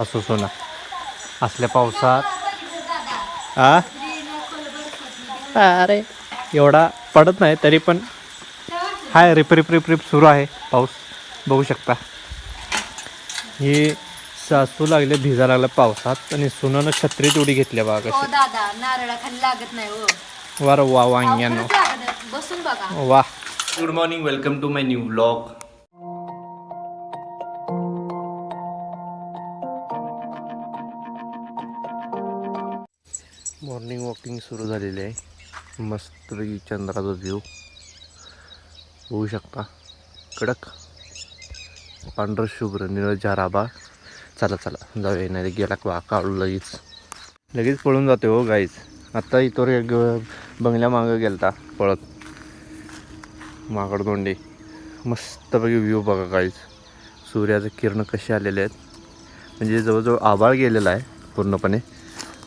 असो सोना. असल्या पावसात. आ? अरे एवढा पडत नाही तरी पण हाय रिप रिप रिप रिप सुरू आहे पाऊस. बघू शकता. ही सासू लागले भिजा लागल्या पावसात आणि सुनानं छत्री तेवढी घेतल्या बघा हो कशी दादा नारळाखाली लागत नाही हो. वर वा वांग्यानो. बसून बघा. वा. Good morning welcome to my new blog morning walking सुरू झालेली आहे. मस्तपैकी चंद्राचा व्ह्यू होऊ शकता. कडक. पांढर शुभ्र निळ जाराबा चला चला. जाऊया. नाही गेला का? काढू लगेच. लगेच पळून जाते हो गाईच आत्ता इथवर एक बंगल्या मागं गेलता. पळत. माकड तोंडे. मस्तपैकी व्ह्यू बघा गाईच सूर्याचं किरण कसे आलेले आहेत. म्हणजे जवळजवळ आभाळ गेलेला आहे पूर्णपणे.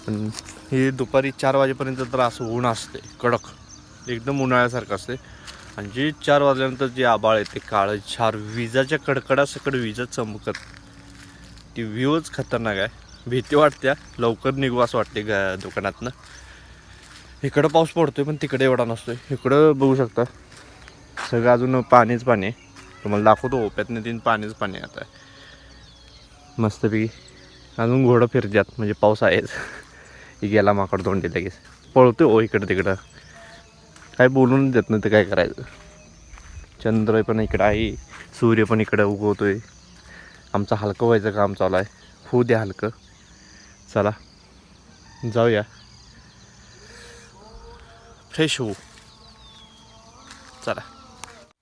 पण हे दुपारी चार वाजेपर्यंत तर असं ऊन असते कडक. एकदम उन्हाळ्यासारखं असते. आणि जे चार वाजल्यानंतर जे आभाळ येते काळं चार विजाच्या कडकडासकड विजा चमकत. ती व्ह्यूच खतरनाक आहे. भीती वाटत्या लवकर निघू असं वाटते ग दुकानातनं. इकडं पाऊस पडतोय पण तिकडे एवढा नसतोय. इकडं बघू शकता. सगळं अजून पाणीच पाणी आहे. तुम्हाला दाखवतो ओप्यातनं तीन पाणीच पाणी आहे. आता मस्तपैकी. अजून घोडं फिरत्यात म्हणजे पाऊस आहेच. ही गेला माकड तोंडी लगेच. पळतोय ओ इकडं तिकडं. काय बोलून देत नाही तर काय करायचं? चंद्र पण इकडं आहे सूर्य पण इकडं उगवतोय. आमचं हलकं व्हायचं काम चालू आहे. होऊ द्या हलकं. चला जाऊया. फ्रेश होऊ. चला.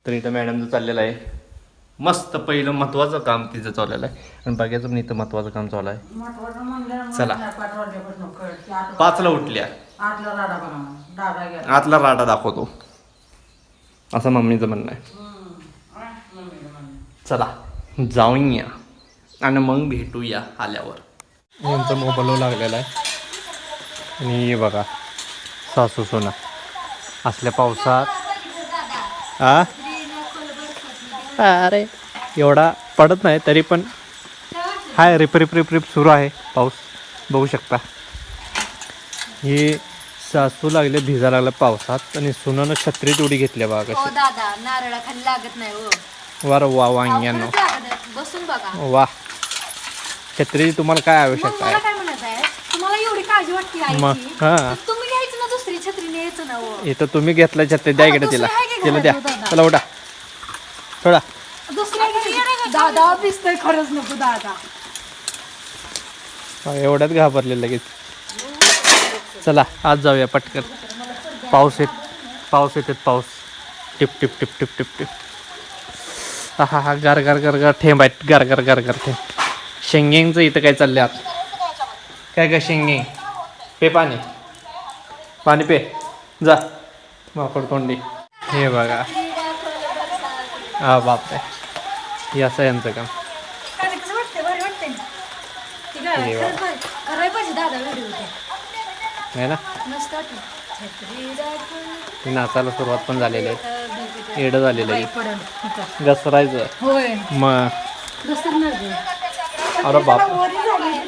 तर इथं मॅडमचं चाललेलं आहे. मस्त पहिलं महत्त्वाचं काम तिचं चाललेलं आहे. आणि बाकीचं पण इथं महत्त्वाचं काम चालू आहे. चला. पाचला उठल्या. आठला राडा बनवला दादा गेला. आतला राडा दाखवतो. असं मम्मीचं म्हणणं आहे. चला जाऊन या आणि मग भेटूया आल्यावर. यांचा मोबाईल लागलेला आहे. आणि हे बघा सासू सोना. असल्या पावसात. आ? अरे. एवढा पडत नाही तरी पण हाय रिप रिप रिप रिप सुरू आहे पाऊस. बघू शकता. ही सासू लागले भिजा लागल्या पावसात आणि सुनानं छत्री तेवढी घेतल्या बघा हो कशी दादा लागत नाही हो. वर वा वांग्यानो. खरंच लागत नाही. बसून बघा. वा. छत्री तुम्हाला काय मग आवश्यकता मला आहे? काय म्हणायचं आहे? तुम्हाला एवढी काळजी वाटते मग, आईची हा. तर तुम्ही घ्यायचं ना दुसरी छत्री न्यायचं ना हो. इथं तुम्ही घेतला छत्री द्या इकडे तिला. तिला द्या. दादा? चला उठा थोडा दुसरी दादा दिसतंय खरंच नको दादा. एवढ्यात घाबरले लगेच. चला आज जाऊया पटकन. पाऊस येत पाऊस येतात पाऊस. टिप टिप टिप टिप टिप टिप. हा हा हा गार गार गार गार थेंब आहेत. गार गार गार गार थेंब. शेंगेंचं इथं काय चाललंय आत काय काय शेंगे पे पाणी. पाणी पे. जा. माकड तोंडी. हे बघा. हा बापरे हे असं यांचं काम काय कसं वाटतंय बरं वाटतंय ती काय हे वा. खरंच भारी. करायला पाहिजे दादा व्हिडिओ आहे ना मस्त वाटलं छत्री दाखवून ते नाचायला सुरुवात पण झालेली आहे तर बघू ते. येडं झालेलं बाई आहे पडल. घसरायचं होय मग घसरणार गं. अरे बाप वरी झाली.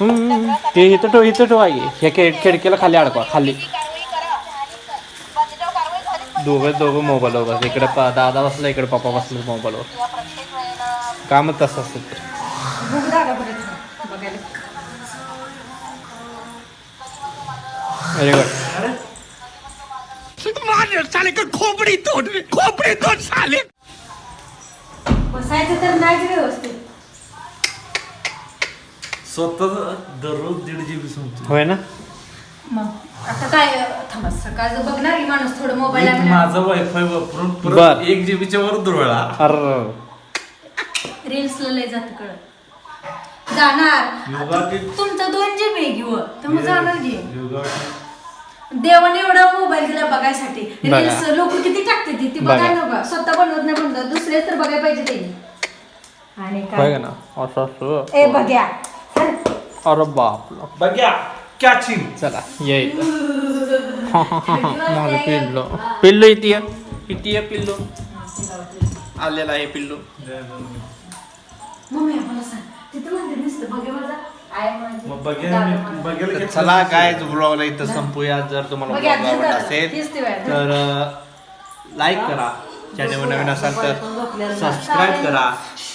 हम्म, ते इथं ठेव इथं ठेव आहे हे खेळ खिडकीला खाली अडकवा खाली दोघं दोघं मोबाईलवर बस इकडे पा दादा बसला इकडे पप्पा बसला मोबाईलवर कामच तसं असतं. ते. बघू दादा परत बघायला व्हेरी गुड बसायचं तर नाही व्यवस्थित. स्वतः दररोज दीड जी बी होय ना? मग आता काय थांबा सकाळचं बघणार की माणूस थोडं मोबाईल एक माझा वायफाय वापरून बर. एक जीबीच्या वर दुरळा अरे. रील्सला लय जात कळत. जाणार. योगाटी तुमचं दोन जी बी घेऊ तर मग जाणार घे योगाटी देवाने एवढा मोबाईल दिला बघायसाठी. बघा. रील्स लोक किती टाकते ती ती बघा. बघायला नको स्वतः बनवत नाही बनवत दुसरे तर बघायला पाहिजे त्यांनी. आणि काय? ना असं असं. ए बघ्या. अरे बापला बघ्या. कॅचिंग चला ये इथं. माझं पिल्लो. पिल्लो इथे ये. इथे ये पिल्लो. आलेला आहे पिल्लो. मग बघेल मी-. बघेल तर की चला काय ब्लॉगला इथं संपूया. जर तुम्हाला ब्लॉग आवडला असेल. तर लाईक करा. चॅनलवर नवीन असाल तर सबस्क्राईब करा.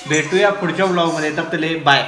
भेटूया पुढच्या ब्लॉगमध्ये तर बाय